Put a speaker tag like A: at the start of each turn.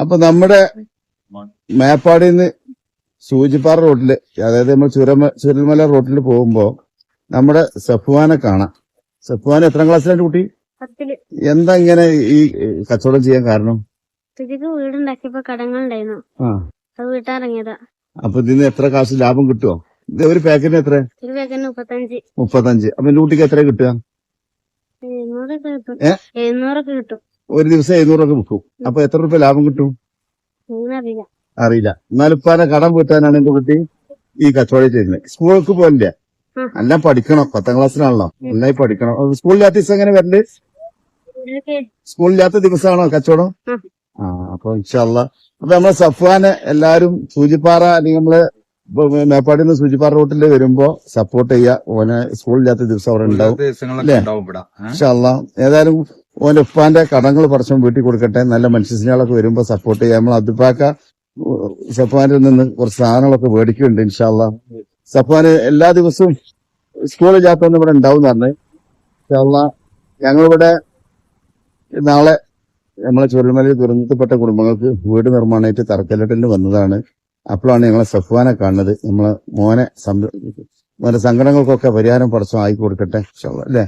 A: അപ്പൊ നമ്മുടെ മേപ്പാടിന്ന് സൂചിപ്പാറ റോഡിൽ അതായത് നമ്മൾ ചുരമ ചുരൽമല റോട്ടിൽ പോകുമ്പോ നമ്മുടെ സഫുവാനെ കാണാം. സഫുവാൻ എത്രാം ക്ലാസ്സിലാണ് കുട്ടി? എന്താ ഇങ്ങനെ ഈ കച്ചവടം ചെയ്യാൻ കാരണം?
B: വീടുണ്ടാക്കിയപ്പോ കടങ്ങളുണ്ടായിരുന്നു അത്
A: അപ്പൊ ഇതിന് എത്ര കാശ് ലാഭം കിട്ടുമോ ഇത് ഒരു പാക്കറ്റിന് എത്ര?
B: ഒരു മുപ്പത്തഞ്ച്.
A: മുപ്പത്തഞ്ച്. അപ്പൊ എന്റെ കുട്ടിക്ക് എത്ര കിട്ടുക?
B: എഴുന്നൂറൊക്കെ കിട്ടും.
A: ഒരു ദിവസം എഴുന്നൂറൊക്കെ വിൽക്കും. അപ്പൊ എത്ര രൂപ ലാഭം കിട്ടും?
B: അറിയില്ല
A: അറിയില്ല. എന്നാലും കടം വീട്ടാനാണ് എന്റെ കുട്ടി ഈ കച്ചവടം ചെയ്യുന്നത്. സ്കൂളിലേക്ക് പോലില്ല
B: അല്ല
A: എല്ലാം പഠിക്കണം. പത്താം ക്ലാസ്സിലാണല്ലോ. നന്നായി പഠിക്കണം. സ്കൂളില്ലാത്ത ദിവസം എങ്ങനെ വരണ്ട്? സ്കൂളില്ലാത്ത ദിവസമാണോ കച്ചവടം? ആ. അപ്പൊ ഇൻഷാല്ല അപ്പൊ നമ്മളെ സഫ്വാനെ എല്ലാരും സൂചിപ്പാറ അല്ലെങ്കിൽ നമ്മൾ മേപ്പാടി മേപ്പാടിയിൽ നിന്ന് സൂചിപ്പാറ റൂട്ടിൽ വരുമ്പോ സപ്പോർട്ട് ചെയ്യാ ഓനെ സ്കൂളില്ലാത്ത ദിവസം അവിടെ ഉണ്ടാവും? ഇൻഷാല്ല ഏതായാലും ഓന്റെ ഉപ്പാന്റെ കടങ്ങൾ പറച്ചും വീട്ടിൽ കൊടുക്കട്ടെ. നല്ല മനുഷ്യസ്നേഹങ്ങളൊക്കെ വരുമ്പോൾ സപ്പോർട്ട് ചെയ്യാം. നമ്മൾ അതിപ്പാക്ക സഫാനിൽ നിന്ന് കുറച്ച് സാധനങ്ങളൊക്കെ മേടിക്കുന്നുണ്ട് ഇൻഷാല്ല സഫാന് എല്ലാ ദിവസവും സ്കൂളില്ലാത്തൊന്നും ഇവിടെ ഉണ്ടാവും പറഞ്ഞ്. ഇൻഷാല്ല ഞങ്ങളിവിടെ നാളെ നമ്മളെ ചുരുമലയിൽ ദുരന്തപ്പെട്ട കുടുംബങ്ങൾക്ക് വീട് നിർമ്മാണമായിട്ട് തറക്കല്ലിട്ടിന് വന്നതാണ്. അപ്പോഴാണ് ഞങ്ങളെ സഫ്വാനെ കാണുന്നത്. നമ്മളെ മോനെ മോനെ സങ്കടങ്ങൾക്കൊക്കെ പരിഹാരം പടച്ചം ആയി കൊടുക്കട്ടെ. അല്ലേ?